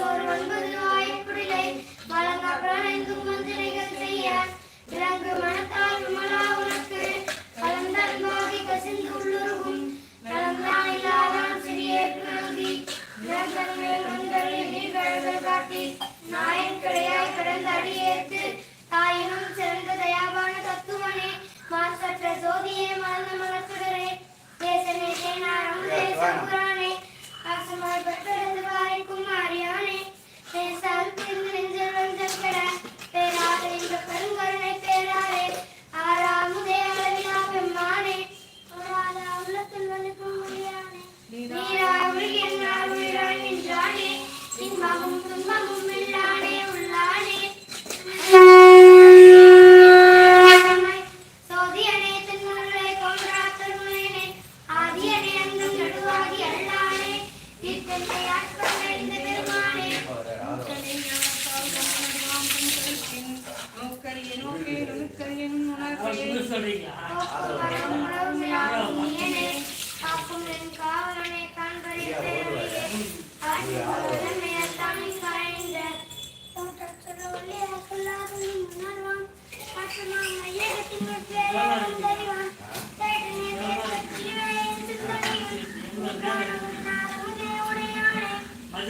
sorman mı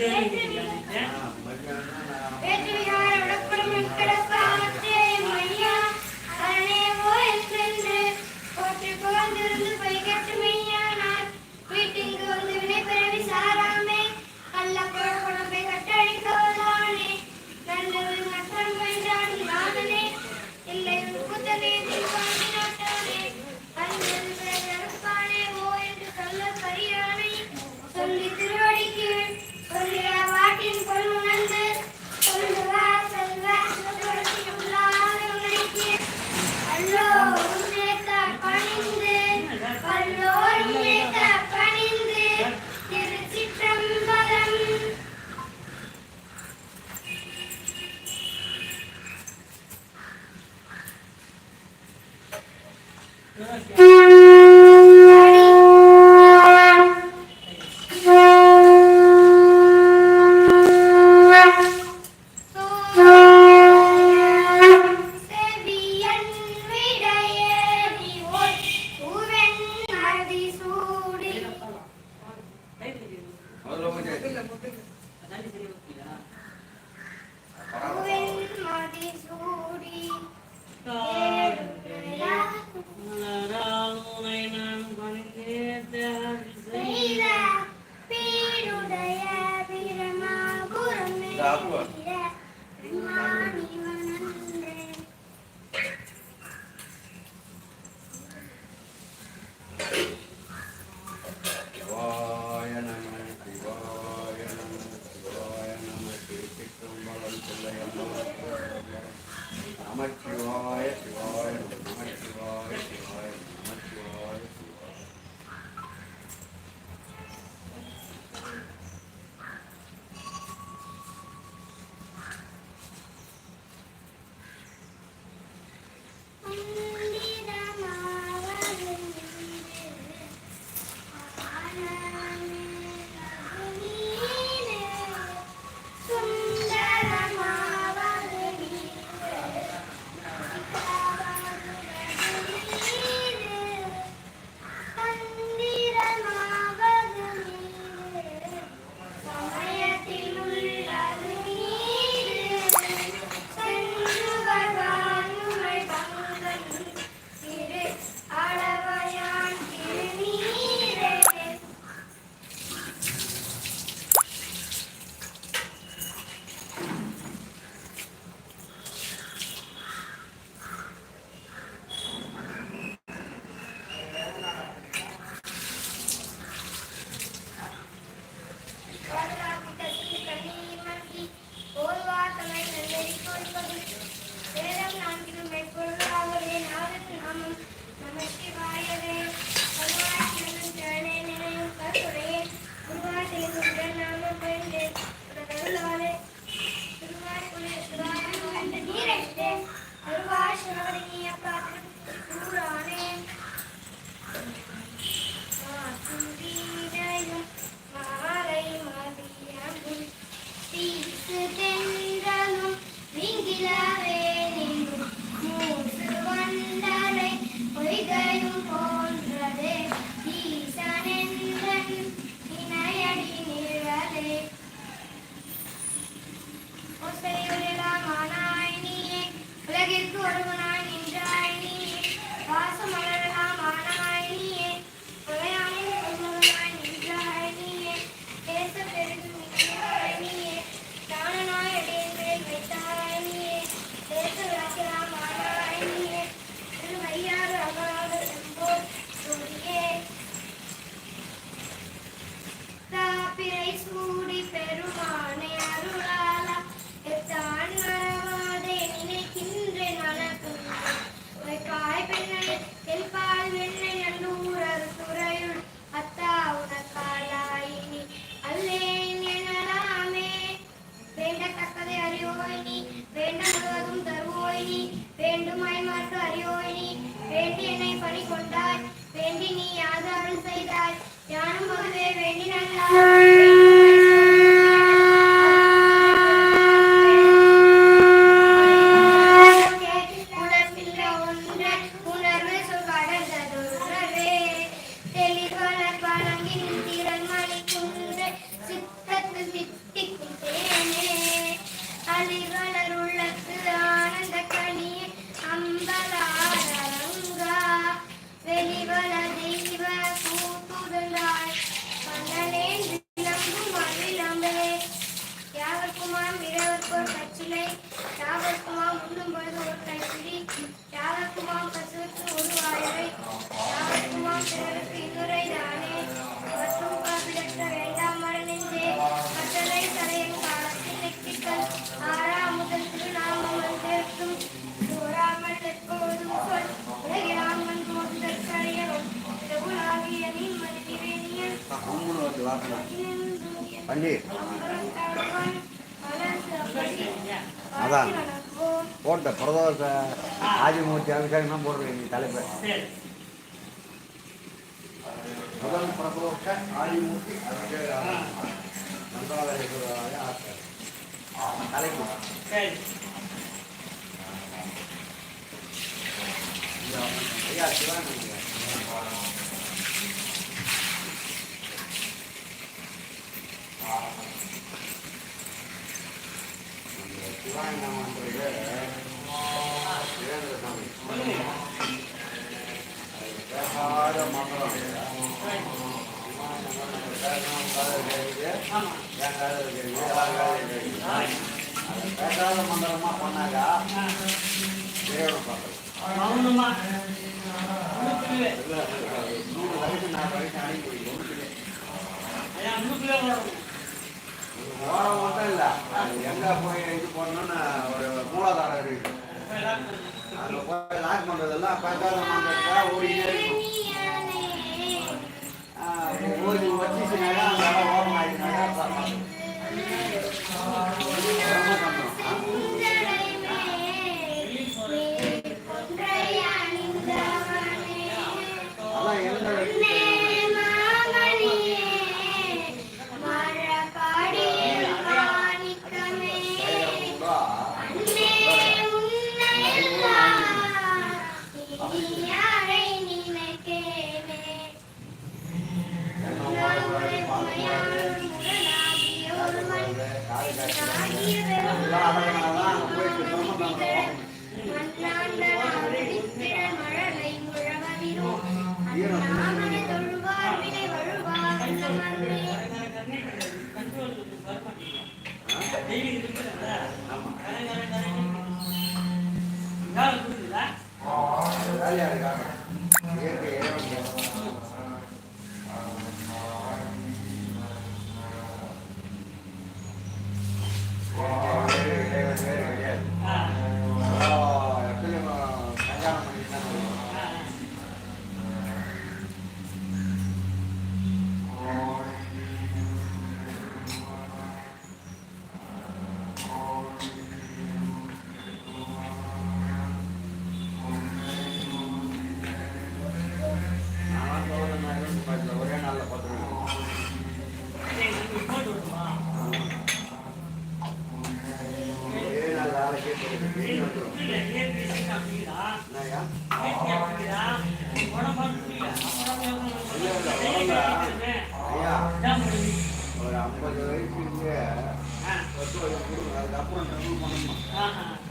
Amen. uh, Bye. பண்ணி அதான். போட்ட பிரதோஷ ஆதிமூர்த்தி அதுக்காக என்ன போடுறேன் நீ தலைப்பு. முதல் பிரதோஷ ஆதிமூர்த்தி தலைப்பு. ஐயா சிவானி ஓரம் மட்டும் இல்லை எங்கே போய் இது பண்ணணும்னு ஒரு மூலாதாரம் இருக்கு kurang terlalu mahal.